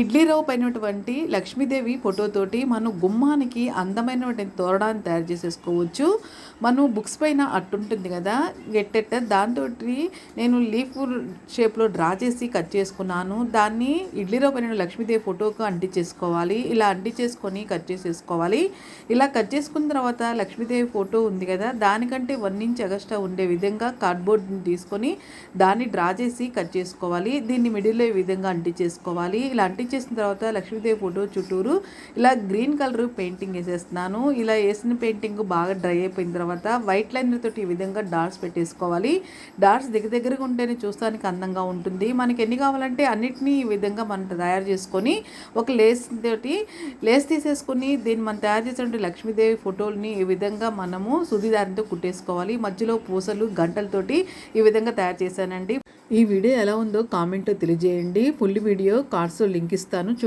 ఇడ్లీ రవ్వ పైనటువంటి లక్ష్మీదేవి ఫోటోతోటి మనం గుమ్మానికి అందమైనటువంటి తోరణాన్ని తయారు చేసేసుకోవచ్చు. మనం బుక్స్ పైన అట్టుంటుంది కదా గెట్టెట్ట. దాంతో నేను లీఫ్ షేప్లో డ్రా చేసి కట్ చేసుకున్నాను. దాన్ని ఇడ్లీ రవ్వ పైన లక్ష్మీదేవి ఫోటోకు అంటించేసుకోవాలి. ఇలా అంటించేసుకొని కట్ చేసేసుకోవాలి. ఇలా కట్ చేసుకున్న తర్వాత లక్ష్మీదేవి ఫోటో ఉంది కదా దానికంటే వన్ ఇంచ్ ఎగస్ట్రా ఉండే విధంగా కార్డ్బోర్డ్ని తీసుకొని దాన్ని డ్రా చేసి కట్ చేసుకోవాలి. దీన్ని మిడిల్లో ఈ విధంగా అంటించేసుకోవాలి. ఇలా అంటించేసిన తర్వాత లక్ష్మీదేవి ఫోటో చుట్టూరు ఇలా గ్రీన్ కలర్ పెయింటింగ్ వేసేస్తున్నాను. ఇలా వేసిన పెయింటింగ్ బాగా డ్రై అయిపోయిన తర్వాత వైట్ లైన్ తోటి ఈ విధంగా డాట్స్ పెట్టేసుకోవాలి. డాట్స్ దగ్గర దగ్గరగా ఉంటేనే చూస్తానికి అందంగా ఉంటుంది. మనకి ఎన్ని కావాలంటే అన్నిటినీ ఈ విధంగా మనం తయారు చేసుకొని ఒక లేస్ తోటి లేస్ తీసేసుకొని దీన్ని మనం తయారు చేసినటువంటి లక్ష్మీదేవి ఫోటోల్ని ఈ విధంగా మనము సుదిదారంతో కుట్టేసుకోవాలి. మధ్యలో పూసలు గంటలతోటి ఈ విధంగా తయారు చేశానండి. ఈ వీడియో ఎలా ఉందో కామెంట్లో తెలియజేయండి. ఫుల్ వీడియో కార్డ్స్లో లింక్ ఇస్తాను. చూ